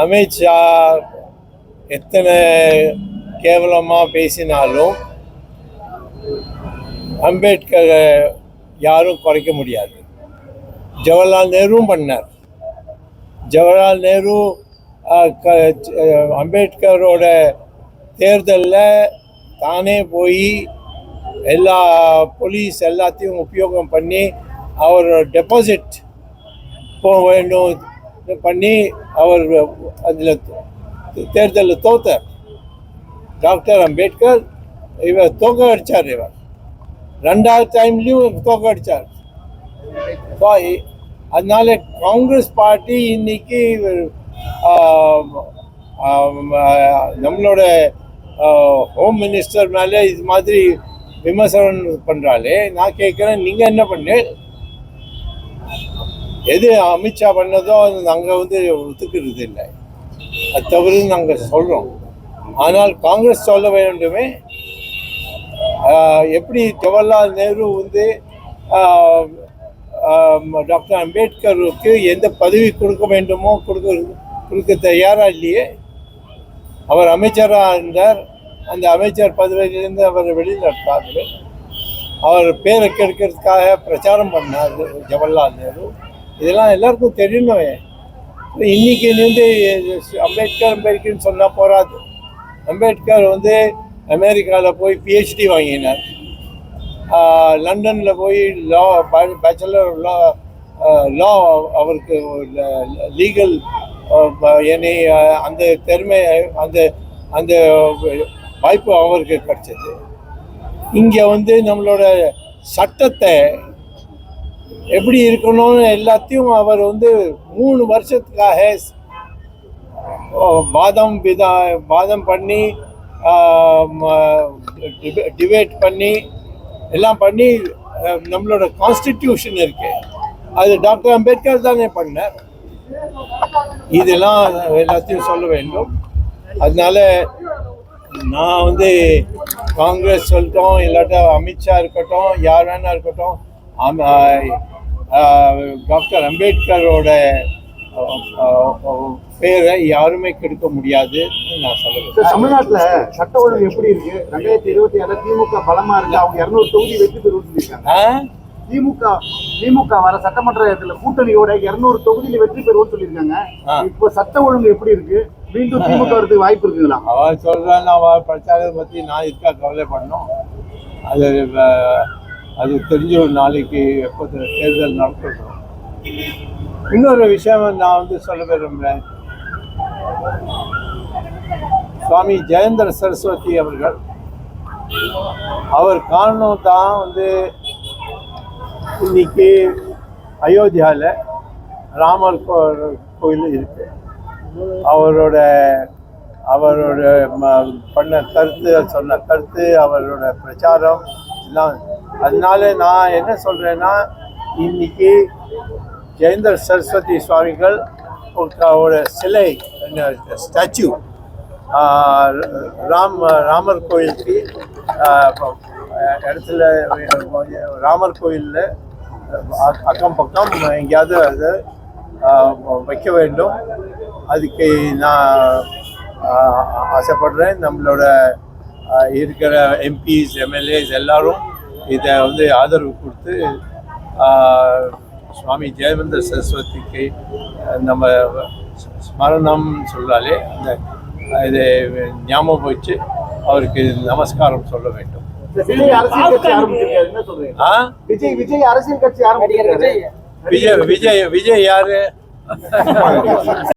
அமித்ஷா எத்தனை கேவலமாக பேசினாலும் அம்பேத்கரை யாரும் குறைக்க முடியாது. ஜவஹர்லால் நேருவும் பண்ணார். ஜவஹர்லால் நேரு அம்பேத்கரோட தேர்தலில் தானே போய் எல்லா போலீஸ் எல்லாத்தையும் உபயோகம் பண்ணி அவர் டெபாசிட் போக வேண்டும் பண்ணி அவர் அதில் தேர்தலில் தோத்தார். டாக்டர் அம்பேத்கர் இவர் தோக்க அடித்தார் இவர். ரெண்டாவது டைம்லேயும் தோக்க அடித்தார் ஸோ அதனால காங்கிரஸ் பார்ட்டி இன்னைக்கு நம்மளோட ஹோம் மினிஸ்டர் மேலே இது மாதிரி விமர்சனம் பண்ணுறாலே நான் கேட்குறேன் நீங்கள் என்ன பண்ணு? எது அமித்ஷா பண்ணதோ அது நாங்கள் வந்து ஒத்துக்கிறது இல்லை. அது தவறு நாங்கள் சொல்கிறோம் ஆனால் காங்கிரஸ் சொல்ல வேண்டுமே எப்படி ஜவஹர்லால் நேரு வந்து டாக்டர் அம்பேத்கருக்கு எந்த பதவி கொடுக்க வேண்டுமோ கொடுக்க கொடுக்க தயாராக இல்லையே? அவர் அமைச்சராக இருந்தார். அந்த அமைச்சர் பதவியிலிருந்து அவர் வெளிநடத்தார்கள். அவர் பேரை கெடுக்கிறதுக்காக பிரச்சாரம் பண்ணார் ஜவஹர்லால் நேரு. இதெல்லாம் எல்லாருக்கும் தெரியணும். இன்னைக்கு வந்து அம்பேத்கர் அம்பேத்கர்னு சொன்னால் போகாது அம்பேத்கர் வந்து அமெரிக்காவில் போய் பிஹெச்டி வாங்கினார். லண்டனில் போய் லா பேச்சுலர் லா லா அவருக்கு லீகல் என்னை அந்த திறமை அந்த அந்த வாய்ப்பு அவருக்கு கிடைச்சது. இங்கே வந்து நம்மளோட சட்டத்தை எப்படி இருக்கணும்னு எல்லாத்தையும் அவர் வந்து மூணு வருஷத்துக்காக வாதம் விதா வாதம் பண்ணி டிபேட் பண்ணி எல்லாம் பண்ணி நம்மளோட கான்ஸ்டிடியூஷன் இருக்கு. அது டாக்டர் அம்பேத்கர் தானே பண்ணார். இதெல்லாம் எல்லாத்தையும் சொல்ல வேண்டும். அதனால நான் வந்து காங்கிரஸ் சொல்லட்டும் இல்லாட்டா அமித்ஷா இருக்கட்டும் யார் வேணா இருக்கட்டும் டாக்டர் அம்பேத்கரோட பேரை யாருமே கெடுக்க முடியாதுன்னு நான் சொல்லுவேன். தமிழ்நாட்டுல சட்ட ஒழுங்கு எப்படி இருக்கு? ரெண்டாயிரத்தி இருபத்தி ஏழுல திமுக பலமா இருக்கு. அவங்க இருநூறு தொகுதி வெற்றி பெறுவோம்னு சொல்லியிருக்காங்க? திமுக திமுக வர சட்டமன்ற தேர்தலில் கூட்டணியோட இருநூறு தொகுதியில வெற்றி பெறுவோம்னு சொல்லியிருக்காங்க. இப்போ சட்ட ஒழுங்கு எப்படி இருக்கு? மீண்டும் திமுக வரதுக்கு வாய்ப்பு இருக்குங்களா? அவன் சொல்றான் அவ பிரச்சாரத்தை பத்தி நான் இருக்கா கவலை பண்ணோம் அது அது தெரிஞ்ச ஒரு நாளைக்கு எப்போ தேர்தல் நடத்துகிறோம் இன்னொரு விஷயம் நான் வந்து சொல்ல விரும்புகிறேன் சுவாமி ஜெயேந்திர சரஸ்வதி அவர்கள் அவர் காரணம் தான் வந்து இன்னைக்கு அயோத்தியாவில் ராமர் கோயில் இருக்கு. அவரோட அவரோட ம- பண்ண கருத்து சொன்ன கருத்து அவரோட பிரச்சாரம் எல்லாம் அதனால நான் என்ன சொல்றேன்னா இன்னைக்கு ஜெயந்தர் சரஸ்வதி சுவாமிகள் ஒரு சிலை ஸ்டாச்சு ராம் ராமர் கோயிலுக்கு இடத்துல ராமர் கோயிலில் அக்கம் பக்கம் எங்கேயாவது அது வைக்க வேண்டும். அதுக்கு நான் ஆசைப்படுறேன். நம்மளோட இருக்கிற எம்பிஸ் எம்எல்ஏஸ் எல்லாரும் இதை வந்து ஆதரவு கொடுத்து சுவாமி ஜெயவந்தர் சரஸ்வதிக்கு நம்ம ஸ்மரணம் சொல்றாலே அந்த இதை ஞாபகம் வச்சு அவருக்கு நமஸ்காரம் சொல்ல வேண்டும். விஜய் அரசியல் கட்சி ஆரம்பிச்சிருக்காரு. என்ன சொல்றீங்க? ஆ? விஜய் விஜய் அரசியல் கட்சி ஆரம்பிச்சிருக்காரு. விஜய் விஜய் விஜய் யாரு?